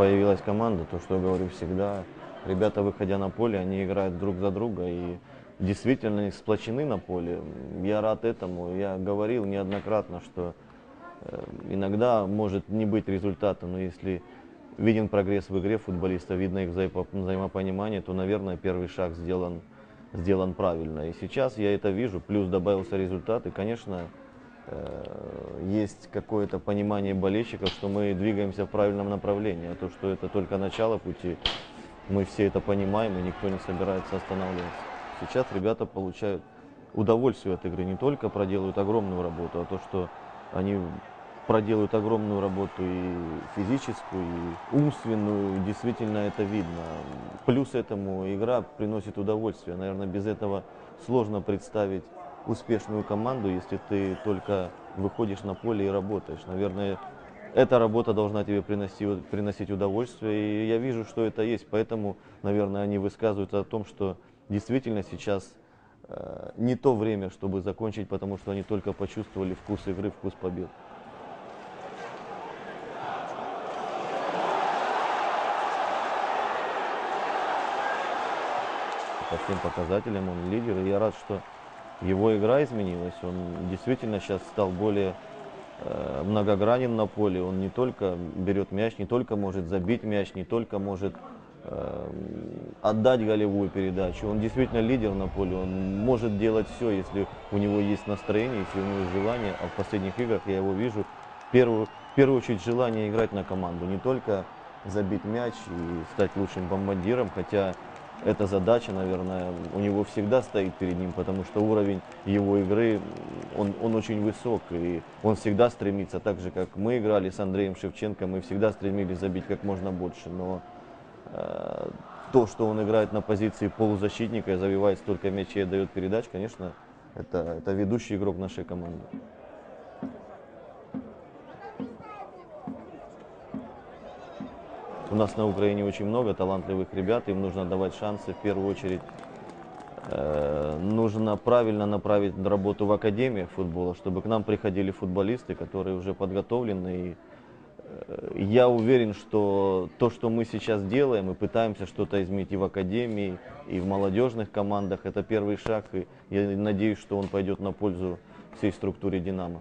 появилась команда, то, что я говорю всегда, ребята, выходя на поле, они играют друг за друга и действительно они сплочены на поле. Я рад этому. Я говорил неоднократно, что э, иногда может не быть результата, но если виден прогресс в игре футболиста, видно их взаимо- взаимопонимание, то, наверное, первый шаг сделан, сделан правильно. И сейчас я это вижу, плюс добавился результат, и, конечно, есть какое-то понимание болельщиков, что мы двигаемся в правильном направлении, а то, что это только начало пути, мы все это понимаем, и никто не собирается останавливаться. Сейчас ребята получают удовольствие от игры, не только проделают огромную работу, а то, что они проделают огромную работу и физическую, и умственную, действительно это видно. Плюс этому игра приносит удовольствие. Наверное, без этого сложно представить успешную команду, если ты только выходишь на поле и работаешь. Наверное, эта работа должна тебе приносить, приносить удовольствие, и я вижу, что это есть. Поэтому, наверное, они высказываются о том, что действительно сейчас э, не то время, чтобы закончить, потому что они только почувствовали вкус игры, вкус побед. По всем показателям он лидер, и я рад, что его игра изменилась. Он действительно сейчас стал более э, многогранен на поле. Он не только берет мяч, не только может забить мяч, не только может э, отдать голевую передачу. Он действительно лидер на поле. Он может делать все, если у него есть настроение, если у него есть желание. А в последних играх я его вижу в первую, в первую очередь желание играть на команду. Не только забить мяч и стать лучшим бомбардиром, хотя эта задача, наверное, у него всегда стоит перед ним, потому что уровень его игры, он, он очень высок, и он всегда стремится, так же, как мы играли с Андреем Шевченко, мы всегда стремились забить как можно больше, но э, то, что он играет на позиции полузащитника забивает столько мячей и дает передач, конечно, это, это ведущий игрок нашей команды. У нас на Украине очень много талантливых ребят, им нужно давать шансы в первую очередь. э, нужно правильно направить работу в академиях футбола, чтобы к нам приходили футболисты, которые уже подготовлены. И, э, я уверен, что то, что мы сейчас делаем, и пытаемся что-то изменить и в академии, и в молодежных командах, это первый шаг. И я надеюсь, что он пойдет на пользу всей структуре «Динамо».